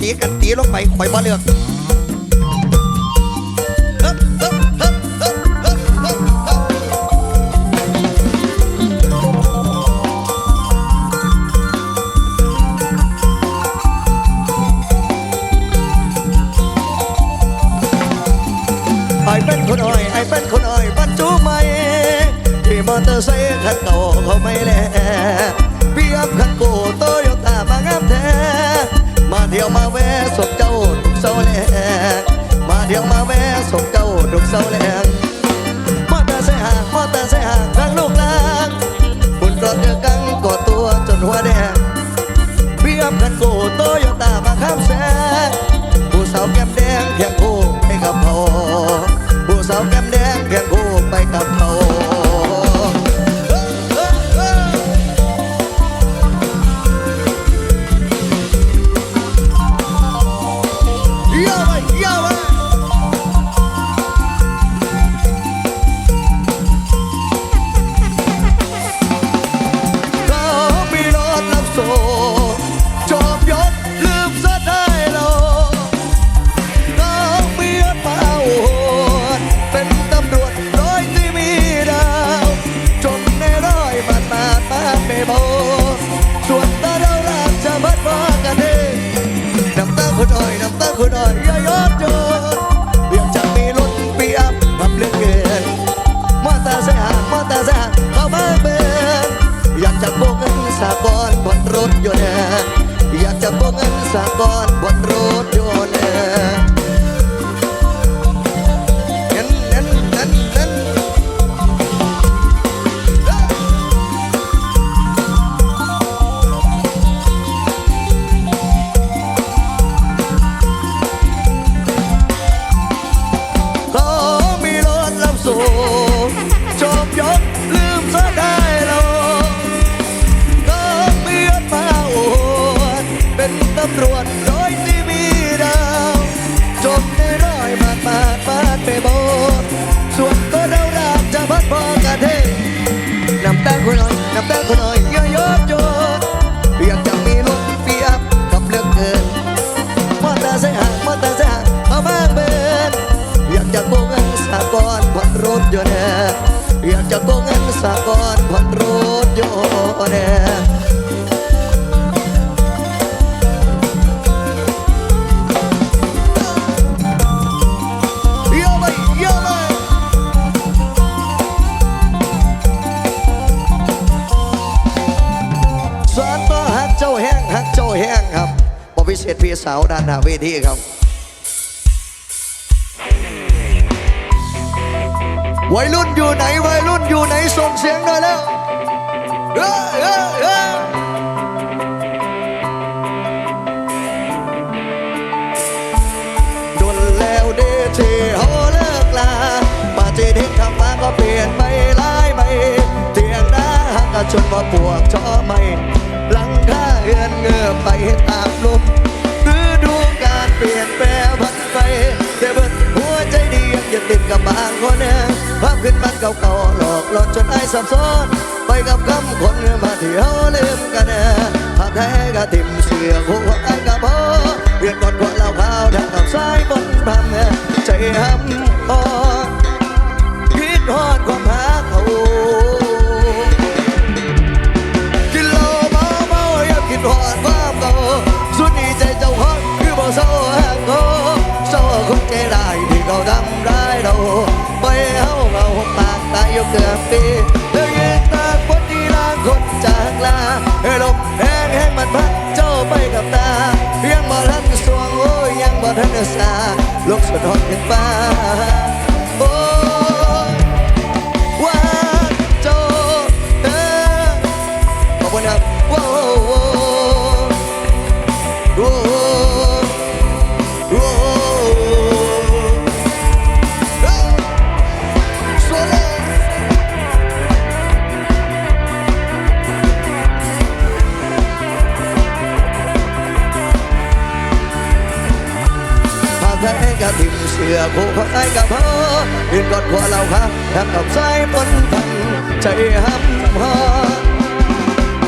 ตีกันตีลงไปคอยบ่เลือกไอ้เป็นคนอ่อยไอ้เป็นคนอ่อยปัจจุบันที่มอเตอร์ไซค์คันเก่าเขาไม่แล soul in. agora. ำตาคนน้อยนับตาคนน้อย สาวด้านหน้าเวทีครับวัยรุ่นอยู่ไหนวัยรุ่นอยู่ไหนส่งเสียงหน่อยแล้วเดนแล้วเดเทโฮเลิกลาปาเจเด็ทำมาก็เปลี่ยนไปหลายไปเตียงด้าหักชนมาปวกชอไม่หลังคาเอือนเงือไปตามลม ติดกับบางคนเนี่ยภาพขึ้นบ้าเก่าๆหลอกหลอนจนไอ้สับสนไปกับคำคนมาที่เขาลืมกันเนี่ยภาพแท้ก็ติมเสียหัวไอ้กับพ่ บ่ทันเดสาโลกสุดอนเป็นฟ้า เสื้อผู้พักไอ้กับพ่อยืนกอดขอาเราครับทำกับใจมันพังใจห้ำหอ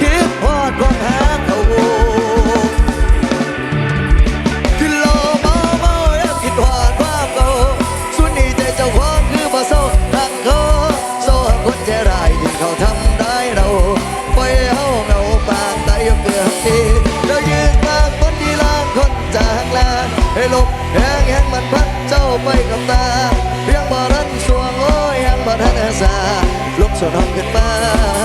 คิดพอดความหา กับตาเรื่องบ่รันสวงโอ้ยยังบ่ทันอาสาลุกสวนห้องขึ้นมา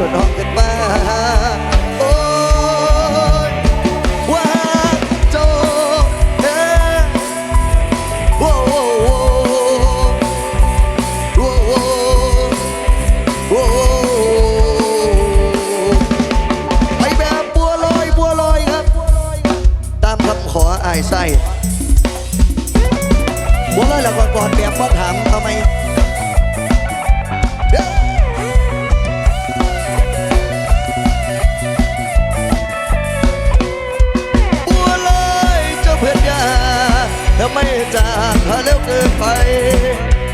ลุกสวนห้องขึ้นมา ทำไม่จากเธอเร็วเกินไป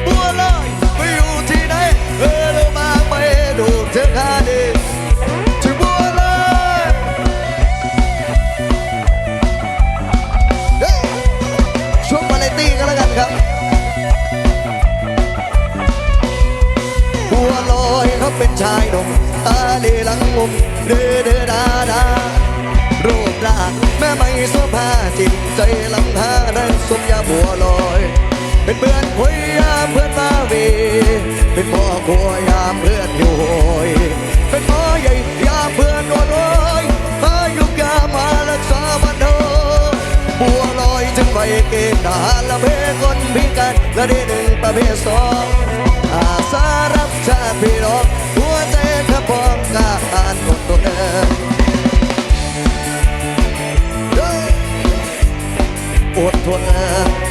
บัวลอยไปอยู่ที่ไหนเออเรามาไปดูเธอคาดีที่บัวลอยเฮ้ยช่วงวาเลนตี้กันแล้วกันครับ บัวลอยเขาเป็นชายหนุ่มตาดีหลังมุมเดือเดือดาดารูปร่าง แม่ไม่โสภาจิตใจลำพานั้นสมยาบัวลอย เป็นเพื่อนคุยยามเพื่อนมาเวี เป็นพ่อครัวยามเพื่อนอยู่โหยเป็นหมอใหญ่ยามเพื่อนวดโอยอายุยามารักษาบันเทิงบัวลอยจึงไปเกณฑ์ทหารละเพคนพิการละด้หนึ่งประเภทสองอาสารับชาติพี่น้องหัวใจขะพร้อมกาอ่านหมดตัวเดิม อดทน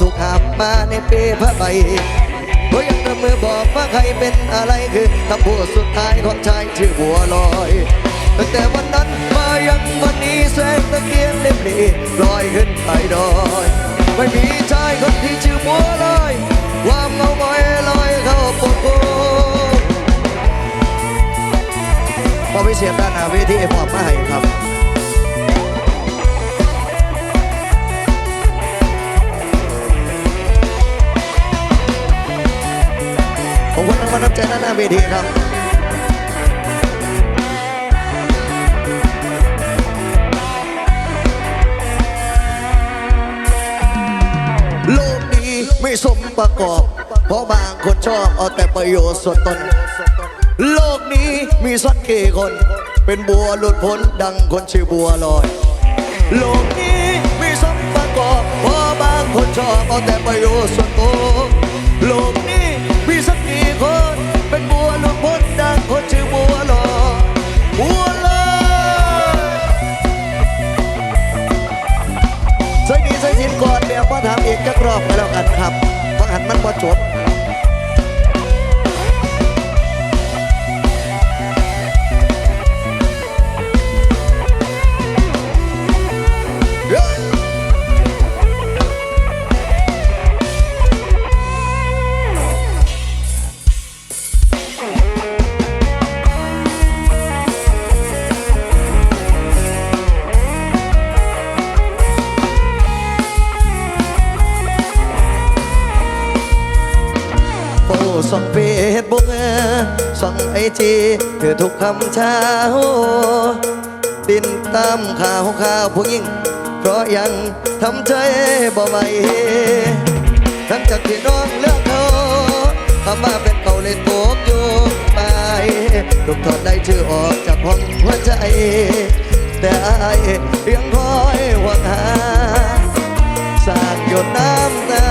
ถูกหามมาในเปพระใบก็ยังระมือบอกว่าใครเป็นอะไรคือคำพูดสุดท้ายของชายชื่อบัวลอยตั้งแต่วันนั้นมายังวันนี้แสงตะเกียงเล่มนี้ลอยขึ้นไปดอยไม่มีชายคนที่ชื่อบัวลอยความเงางอยลอยเข้าปกโกพอพิเศษด้านหน้าเวทีมอบมาให้ครับางวัลน้ำใจด้านหน้าเวทีครับโลกนี้ไม่สมประกอบ เพราะบางคนชอบเอาแต่ประโยชน์ส่วนตน โลกนี้มีสักกี่คน เป็นบัวหลุดพ้นดังคนชื่อบัวลอย โลกนี้มีสมประกอบเพราะบางคนชอบเอาแต่ประโยชน์ส่วนตัวโลกนี้ มีสักกี่คน เป็นบัวหลวงพ้นดังคนชื่อบัวหลอบัวลอยใส่ดีใส่สินก่อนเดี๋ยวมาทำอีกจักรอบกันแล้วกันครับเพราะหันมันพอจบ ทุกคำเช้าติดตามข่าวข่าวผู้หญิงเพราะยังทำใจบ่ไหวทั้งจากที่น้องเลือกเขาคำว่าเป็นเขาเลยตกอยู่ไปลูกถอดได้ชื่อออกจากห้องหัวใจ แต่อายยังคอยหวังหาสาดหยดน้ำตา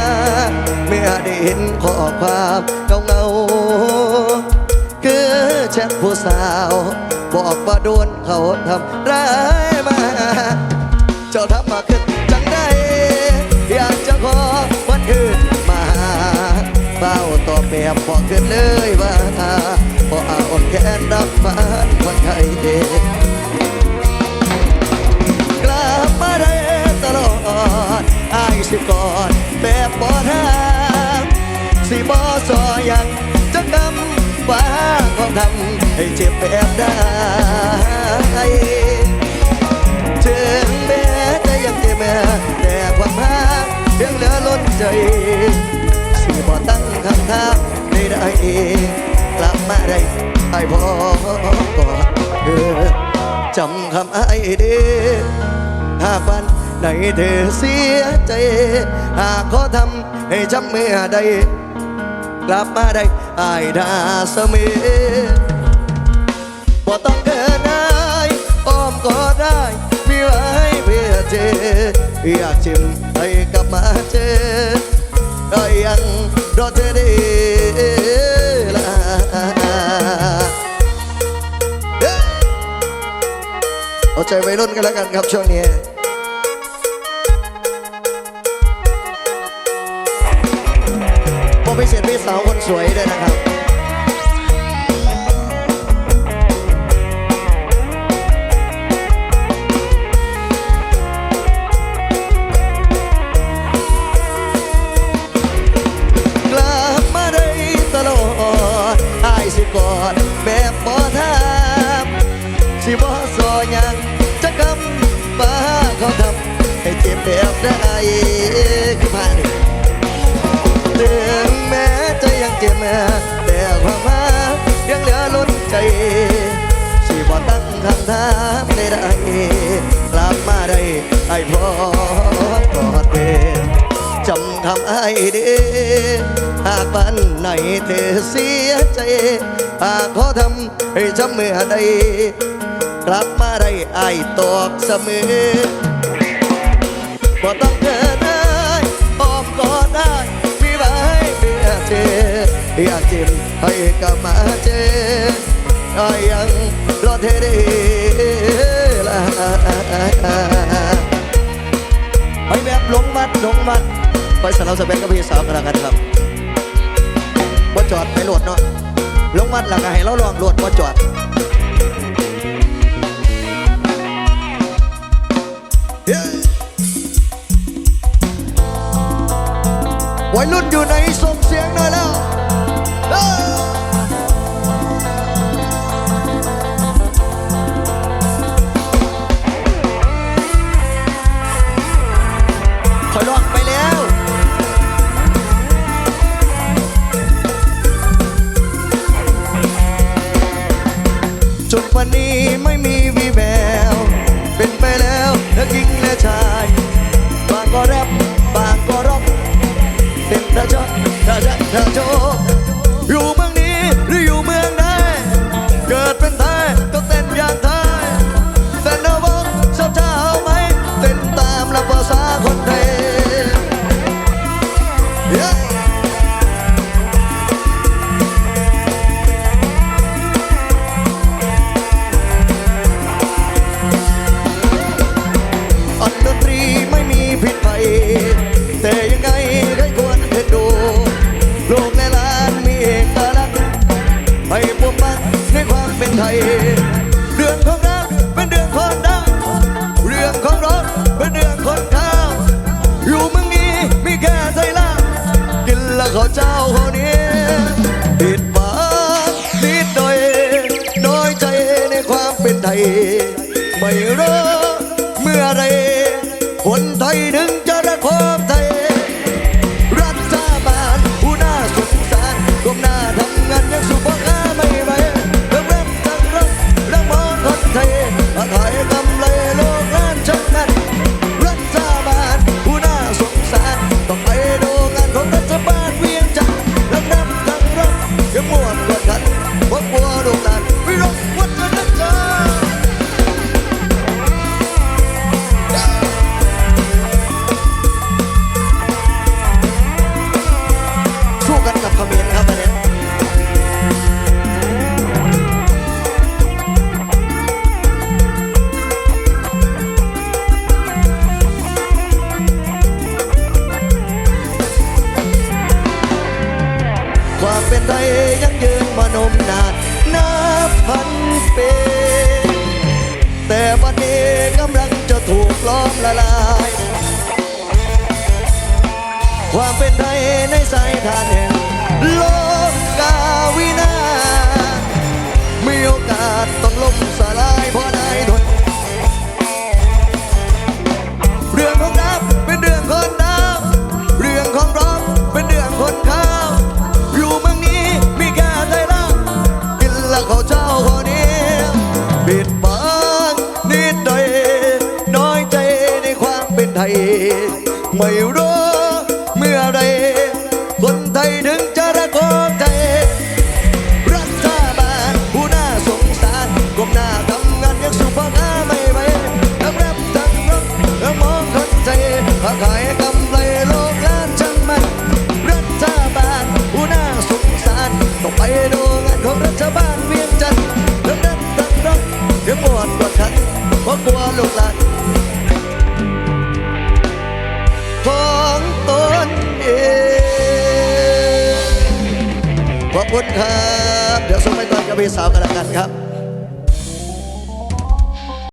เมื่อได้เห็นข้อความเงาเงา ชทผู้สาว บอกว่าโดนเขาทำร้ายมา เจ้าทำมาขึ้นจังได้ อยากจะขอวันคืนมาเฝ้าต่อบแบบพอขึ้นเลยว่าพอเอาแขนรับฟ้านวันไทยกลับมาได้ตลอดอายสิก่อดแบบบ่ทางสิบ่ซอยังจะกำ ว่าความทำให้เจ็บแบบได้ถึงแม้จะยังเจ็บแต่ความรักยังเหลือล้นใจสิบ่ตั้งคำถามใดๆกลับมาได้ไอ้พ่อกอดเธอจำคำไอ้เด้หากวันไหนเธอเสียใจ หากขอทำให้จำเมื่อใดกลับมาได้ ไอ้ดาเสมอบ่ต้องเกินได้อ้อมก็ได้มีไว้เพื่อเจออยากจิ้มให้กลับมาเจอก็ยังรอเธอได้ละเอาใจวัยรุ่นกันแล้วกันครับช่วงนี้ผมไปเสียพี่สาวคนสวยด้วยนะ สิบ่สอยังจะกำบ้าเขาทำให้เจ็บแบบได้คือผ่านถึงแม้จะยังเจ็บแม่แต่ความรักยังเหลือล้นใจสิบ่ตั้งคำถามใดๆกลับมาได้ไอ้พ่อกอดเวรจำคำไอ้เด้หากวันไหนเธอเสียใจหากขอทำให้จำเมื่อใด กลับมาได้ไอตอบเสมอบ่ต้องเกินได้ออมก็ได้มีไว้เพื่อเจออยากจิ้มให้กับมาเจอก็ยังรอเธอได้ละไปแบบหลงมัดหลงมัด ไปสนามสเปนกับพี่สาวกันแล้วกันครับว่าจอดไปโหลดเนาะลงมัดหลังให้เราลองโหลดว่าจอด วัยรุ่นอยู่ในส่งเสียงหน่อยแล้วเอ้ยคอยลอกไปแล้วจนวันนี้ไม่มีวีแววเป็นไปแล้วทั้งหญิงและชายบางก็แรปบาง ก็ร็อกเป็นตาจอตาจักต ละลาย ความเป็นไทยในสายทานแห่ง หน้าทำงานยังสุภาพไม่ไหวทั้งรับทั้งรับทั้งมองคนใจค้าขายกำไรโลกงานช่างมันรัฐบาลผู้น่าสงสารต้องไปดูงานของรัฐบาลเวียงจันทร์ทั้งรับทั้งรับเดี๋ยวหมดกว่าคันเพราะกลัวลูกหลานของตนเองขอบคุณครับ เดี๋ยวส่งไปตอนกับพี่สาวกันล้วกันครับ